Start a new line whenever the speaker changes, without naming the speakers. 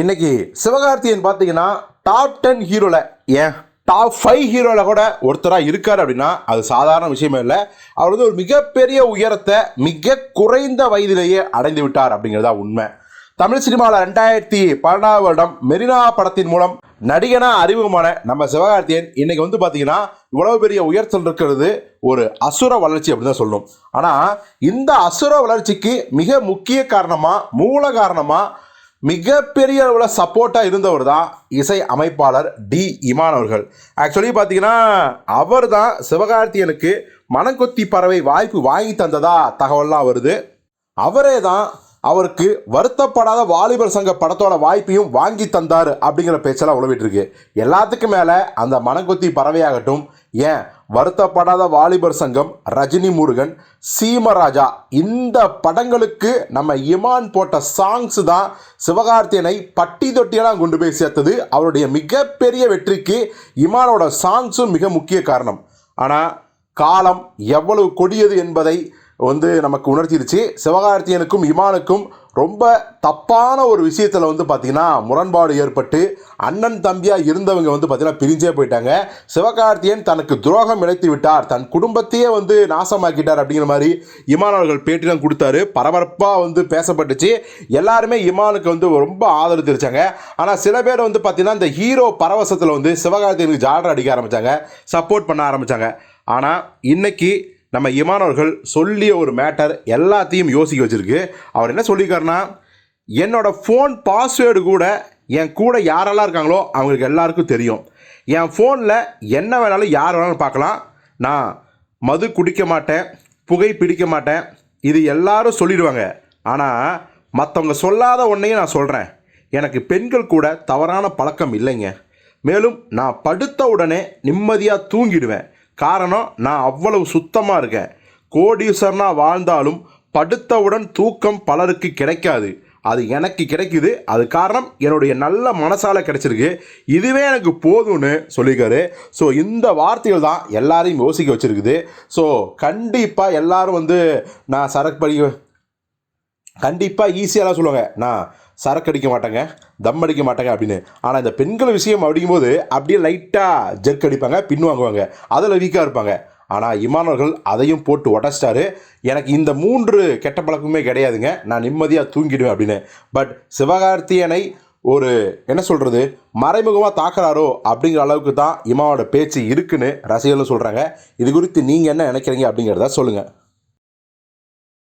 இன்னைக்கு சிவகார்த்தியன் பார்த்தீங்கன்னா top ten ஹீரோல ஏன்? டாப் ஃபைவ் ஹீரோவில் கூட ஒருத்தராக இருக்கார் அப்படின்னா அது சாதாரண விஷயமே இல்லை. அவர் வந்து ஒரு மிகப்பெரிய உயரத்தை மிக குறைந்த வயதிலேயே அடைந்து விட்டார் அப்படிங்கிறதா உண்மை. தமிழ் சினிமாவில் ரெண்டாயிரத்தி பன்னெண்டாவது வருடம் மெரினா படத்தின் மூலம் நடிகனாக அறிமுகமான நம்ம சிவகார்த்தியன் இன்னைக்கு வந்து பார்த்தீங்கன்னா இவ்வளவு பெரிய உயர்த்தல் இருக்கிறது ஒரு அசுர வளர்ச்சி அப்படின்னு தான் சொல்லணும். ஆனால் இந்த அசுர வளர்ச்சிக்கு மிக முக்கிய காரணமாக மூல காரணமாக மிகப்பெரிய அளவில் சப்போர்ட்டாக இருந்தவர் தான் இசை அமைப்பாளர் டி இமான் அவர்கள். ஆக்சுவலி பார்த்தீங்கன்னா அவர் தான் சிவகார்த்தியனுக்கு மனங்கொத்தி பறவை வாய்ப்பு வாங்கி தந்ததா தகவல்லாம் வருது. அவரே தான் அவருக்கு வருத்தப்படாத வாலிபர் சங்க படத்தோட வாய்ப்பையும் வாங்கி தந்தார் அப்படிங்கிற பேச்செல்லாம் உழவிட்டு இருக்கு. எல்லாத்துக்கும் மேலே அந்த மனங்கொத்தி பறவையாகட்டும் ஏன் வருத்தப்படாத வாலிபர் சங்கம் ரஜினி முருகன் சீமராஜா. இந்த படங்களுக்கு நம்ம இமான் போட்ட சாங்ஸ் தான் சிவகார்த்தியனை பட்டி தொட்டியெல்லாம் கொண்டு போய் சேர்த்தது. அவருடைய மிகப்பெரிய வெற்றிக்கு இமானோட சாங்ஸும் மிக முக்கிய காரணம். ஆனால் காலம் எவ்வளவு கொடியது என்பதை வந்து நமக்கு உணர்த்திருச்சு. சிவகார்த்தியனுக்கும் இமானுக்கும் ரொம்ப தப்பான ஒரு விஷயத்தில் வந்து பார்த்திங்கன்னா முரண்பாடு ஏற்பட்டு அண்ணன் தம்பியாக இருந்தவங்க வந்து பார்த்திங்கன்னா பிரிஞ்சே போயிட்டாங்க. சிவகார்த்தியன் தனக்கு துரோகம் இழைத்து விட்டார். தன் குடும்பத்தையே வந்து நாசமாக்கிட்டார் அப்படிங்கிற மாதிரி இமான் அவர்கள் பேட்டிலாம் கொடுத்தாரு. பரபரப்பாக வந்து பேசப்பட்டுச்சு. எல்லாருமே இமானுக்கு வந்து ரொம்ப ஆதரவு ஆனால் சில பேர் வந்து பார்த்திங்கன்னா இந்த ஹீரோ பரவசத்தில் வந்து சிவகார்த்தியனுக்கு ஜாலர் அடிக்க ஆரம்பித்தாங்க சப்போர்ட் பண்ண ஆரம்பித்தாங்க ஆனால் இன்றைக்கி நம்ம இமானவர்கள் சொல்லிய ஒரு மேட்டர் எல்லாத்தையும் யோசிக்க வச்சுருக்கு. அவர் என்ன சொல்லியிருக்காருன்னா என்னோட ஃபோன் பாஸ்வேர்டு கூட என் கூட யாரெல்லாம் இருக்காங்களோ அவங்களுக்கு எல்லாருக்கும் தெரியும். என் ஃபோனில் என்ன வேணாலும் யார் வேணாலும் பார்க்கலாம். நான் மது குடிக்க மாட்டேன் புகை பிடிக்க மாட்டேன் இது எல்லாரும் சொல்லிடுவாங்க. ஆனால் மற்றவங்க சொல்லாத ஒன்றையும் நான் சொல்கிறேன் எனக்கு பெண்கள் கூட தவறான பழக்கம் இல்லைங்க. மேலும் நான் படுத்த உடனே நிம்மதியாக தூங்கிடுவேன். காரணம் நான் அவ்வளவு சுத்தமாக இருக்கேன். கோடீஸ்வரனாக வாழ்ந்தாலும் படுத்தவுடன் தூக்கம் பலருக்கு கிடைக்காது. அது எனக்கு கிடைக்குது. அது காரணம் என்னுடைய நல்ல மனசால் கிடைச்சிருக்கு. இதுவே எனக்கு போதும்னு சொல்லியிருக்காரு. ஸோ இந்த வார்த்தைகள் தான் எல்லாரையும் யோசிக்க வச்சுருக்குது. ஸோ கண்டிப்பாக எல்லாரும் வந்து நான் சரக்கு படி கண்டிப்பாக ஈஸியாக சொல்லுவாங்க. நான் சரக்கு அடிக்க மாட்டேங்க தம் அடிக்க மாட்டேங்க அப்படின்னு. ஆனால் இந்த பெண்கள் விஷயம் அப்படிங்கும்போது அப்படியே லைட்டாக ஜெர்க் அடிப்பாங்க பின் வாங்குவாங்க. அதில் வீக்காக இருப்பாங்க. ஆனால் இமானவர்கள் அதையும் போட்டு உடச்சிட்டாரு. எனக்கு இந்த மூன்று கெட்ட பழக்கமே கிடையாதுங்க. நான் நிம்மதியாக தூங்கிடுவேன் அப்படின்னு. பட் சிவகார்த்தியனை ஒரு என்ன சொல்கிறது மறைமுகமாக தாக்குறாரோ அப்படிங்கிற அளவுக்கு தான் இமாவோட பேச்சு இருக்குன்னு ரசிகர்களும் சொல்கிறாங்க இது குறித்து நீங்கள் என்ன நினைக்கிறீங்க அப்படிங்கிறத சொல்லுங்கள்